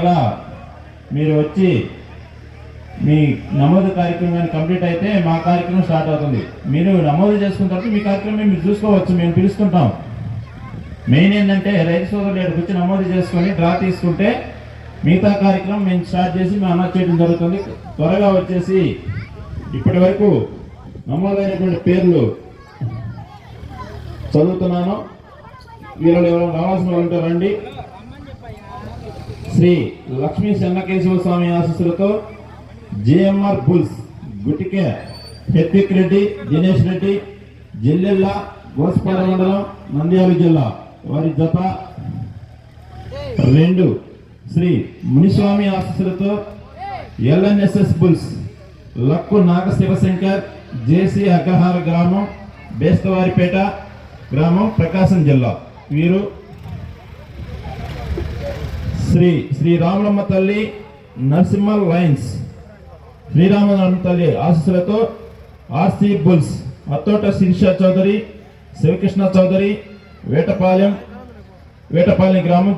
కూడా మీరు వచ్చి మీ నమోదు కార్యక్రమం కంప్లీట్ అయితే మా కార్యక్రమం స్టార్ట్ అవుతుంది. మీరు నమోదు చేసుకున్న తర్వాత మీ కార్యక్రమం మీరు చూసుకోవచ్చు మేము పిలుస్తుంటాం. మెయిన్ ఏంటంటే రైతు సోదరులు ఇక్కడికి వచ్చి నమోదు చేసుకొని డ్రా తీసుకుంటే మిగతా కార్యక్రమం మేము స్టార్ట్ చేసి మేము అనౌన్స్ చేయడం జరుగుతుంది. త్వరగా వచ్చేసి ఇప్పటి వరకు నమోదైనటువంటి పేర్లు చదువుతున్నాను. వీళ్ళు ఎవరైనా రావాల్సిన వాళ్ళు ఉంటే రండి. శ్రీ లక్ష్మీ చెన్నకేశవ స్వామి ఆశీస్సులతో జేఎంఆర్ బుల్స్ గుటికే హెత్విక్ రెడ్డి దినేష్ రెడ్డి జిల్లెల్ల గోస్పాడ మండలం నంద్యాల జిల్లా. వారి జత రెండు శ్రీ మునిస్వామి ఆశీస్సులతో LNSS bulls Lakku Naga Sivasankar JC Agrahara గ్రామం బేస్తవారిపేట గ్రామం ప్రకాశం జిల్లా. వీరు శ్రీ శ్రీ రాములమ్మ తల్లి నరసింహ లైన్స్. శ్రీరామనమ్మ తల్లి ఆశీస్సులతో ఆర్సీ బుల్స్ అత్తోట శిరీష చౌదరి శివకృష్ణ చౌదరి వేటపాలెం వేటపాలెం గ్రామం